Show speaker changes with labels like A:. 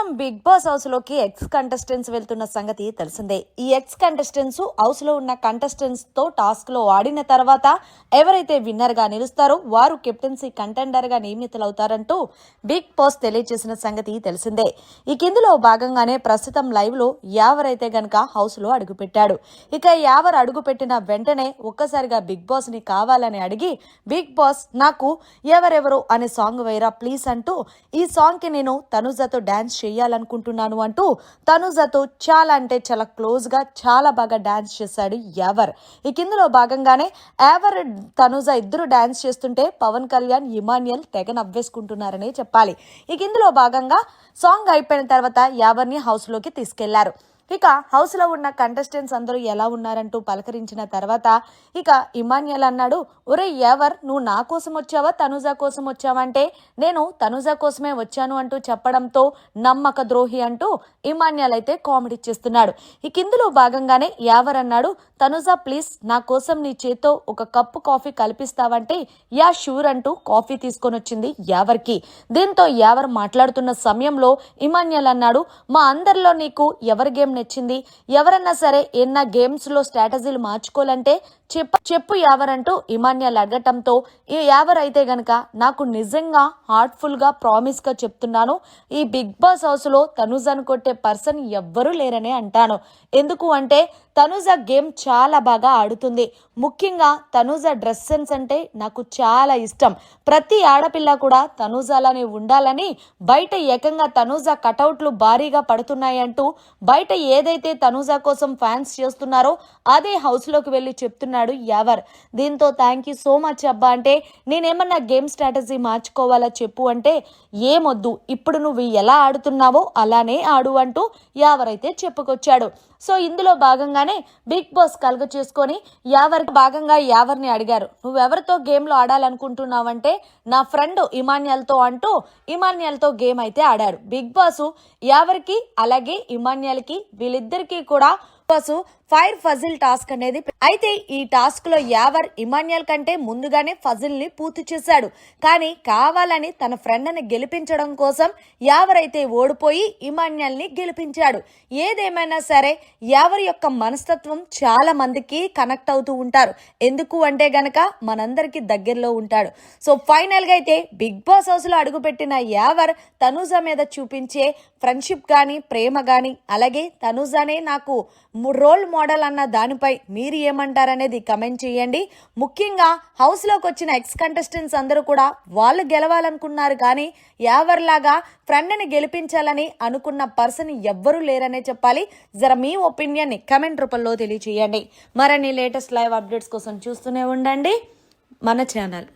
A: ప్రస్తుతం big boss హౌస్లోకి ex contestants వెళ్తున్న సంగతి తెలిసిందే. ఈ ఎక్స్ కంటెస్టెంట్స్ హౌస్లో ఉన్న కంటెస్టెంట్స్తో టాస్క్లో ఆడిన తర్వాత ఎవరైతే విన్నర్గా నిలుస్తారో వారు కెప్టెన్సీ కంటెండర్గా నియమితులవుతారంటూ బిగ్ బాస్ తెలియజేసిన సంగతి తెలిసిందే. ఈ కిందులో భాగంగానే ప్రస్తుతం లైవ్లో అయితే గనక హౌస్లో అడుగుపెట్టాడు. ఇక యావర్ అడుగుపెట్టిన వెంటనే ఒక్కసారిగా బిగ్ బాస్ని కావాలని అడిగి బిగ్ బాస్ నాకు ఎవరెవరు అనే సాంగ్ వేయరా ప్లీజ్ అంటూ ఈ సాంగ్కి నేను తనుజతో డాన్స్ చేయాలనుకుంటున్నాను అంటూ తనుజతో చాలా అంటే చాలా క్లోజ్గా చాలా బాగా డ్యాన్స్ చేశాడు ఎవర్. ఈ కిందలో భాగంగానే ఎవర్ తనుజ ఇద్దరు డ్యాన్స్ చేస్తుంటే పవన్ కళ్యాణ్ ఇమాన్యుయల్ తెగ నవ్వేసుకుంటున్నారనే చెప్పాలి. ఈ కిందలో భాగంగా సాంగ్ అయిపోయిన తర్వాత యావర్ని హౌస్లోకి తీసుకెళ్ళారు. ఇక హౌస్లో ఉన్న కంటెస్టెంట్స్ అందరూ ఎలా ఉన్నారంటూ పలకరించిన తర్వాత ఇక ఇమాన్యల్ అన్నాడు ఒరే ఎవర్ నువ్వు నా కోసం వచ్చావా తనుజా కోసం వచ్చావంటే నేను తనుజా కోసమే వచ్చాను అంటూ చెప్పడంతో నమ్మక ద్రోహి అంటూ ఇమాన్యల్ అయితే కామెడీ చేస్తున్నాడు. ఇక ఇందులో భాగంగానే యావర్ అన్నాడు తనుజా ప్లీజ్ నా కోసం నీ చేత్తో ఒక కప్పు కాఫీ కల్పిస్తావంటే యా షూర్ అంటూ కాఫీ తీసుకొని వచ్చింది యావర్కి. దీంతో యావర్ మాట్లాడుతున్న సమయంలో ఇమాన్యల్ అన్నాడు మా అందరిలో నీకు ఎవరి గేమ్ నచ్చింది. ఎవరన్నా సరే ఎన్న గేమ్స్లో స్ట్రాటజీలు మార్చుకోవాలంటే చెప్పు చెప్పు యావరంటూ ఇమాన్యాలు అడగటంతో ఈ యావర్ అయితే గనక నాకు నిజంగా హార్ట్ఫుల్గా ప్రామిస్గా చెప్తున్నాను. ఈ బిగ్ బాస్ హౌస్లో అని కొట్టే పర్సన్ ఎవ్వరూ లేరనే అంటాను. ఎందుకు అంటే తనుజ గేమ్ చాలా బాగా ఆడుతుంది. ముఖ్యంగా తనుజ డ్రెస్ సెన్స్ అంటే నాకు చాలా ఇష్టం. ప్రతి ఆడపిల్ల కూడా తనుజాలని ఉండాలని బయట ఏకంగా తనుజ కటౌట్లు భారీగా పడుతున్నాయంటూ బయట ఏదైతే తనుజ కోసం ఫ్యాన్స్ చేస్తున్నారో అదే హౌస్లోకి వెళ్ళి చెప్తున్నాడు యావర్. దీంతో థ్యాంక్ యూ సో మచ్ అబ్బా అంటే నేనేమన్నా గేమ్ స్ట్రాటజీ మార్చుకోవాలా చెప్పు అంటే ఏమొద్దు ఇప్పుడు నువ్వు ఎలా ఆడుతున్నావో అలానే ఆడు అంటూ యావర్ అయితే చెప్పుకొచ్చాడు. సో ఇందులో భాగంగా భాగంగానే బిగ్ బాస్ కలుగ చేసుకొని యావర్ భాగంగా యావర్ని అడిగారు. నువ్వెవరితో గేమ్లో ఆడాలనుకుంటున్నావంటే నా ఫ్రెండ్ ఇమాన్యాల్తో అంటూ ఇమాన్యాల్తో గేమ్ అయితే ఆడాడు బిగ్ బాస్ యావర్కి అలాగే ఇమాన్యాల్కి వీళ్ళిద్దరికీ కూడా బాసు ఫైర్ ఫజిల్ టాస్క్ అనేది అయితే ఈ టాస్క్లో యావర్ ఇమాన్యల్ కంటే ముందుగానే ఫజిల్ని పూర్తి చేశాడు. కానీ కావాలని తన ఫ్రెండ్ని గెలిపించడం కోసం యావర్ అయితే ఓడిపోయి ఇమాన్యుయల్ని గెలిపించాడు. ఏదేమైనా సరే యావర్ యొక్క మనస్తత్వం చాలా మందికి కనెక్ట్ అవుతూ ఉంటారు. ఎందుకు అంటే గనక మనందరికి దగ్గరలో ఉంటాడు. సో ఫైనల్గా అయితే బిగ్ బాస్ హౌస్లో అడుగుపెట్టిన యావర్ తనూజ మీద చూపించే ఫ్రెండ్షిప్ కానీ ప్రేమ కానీ అలాగే తనూజనే నాకు రోల్ మోడల్ అన్న దానిపై మీరు ఏమంటారనేది కమెంట్ చేయండి. ముఖ్యంగా హౌస్లోకి వచ్చిన ఎక్స్ కంటెస్టెంట్స్ అందరూ కూడా వాళ్ళు గెలవాలనుకున్నారు కానీ యావర్లాగా ఫ్రెండ్ని గెలిపించాలని అనుకున్న పర్సన్ ఎవ్వరూ లేరనే చెప్పాలి. జర మీ ఒపీనియన్ని కమెంట్ రూపంలో తెలియచేయండి. మరిన్ని లేటెస్ట్ లైవ్ అప్డేట్స్ కోసం చూస్తూనే ఉండండి. మన ఛానల్.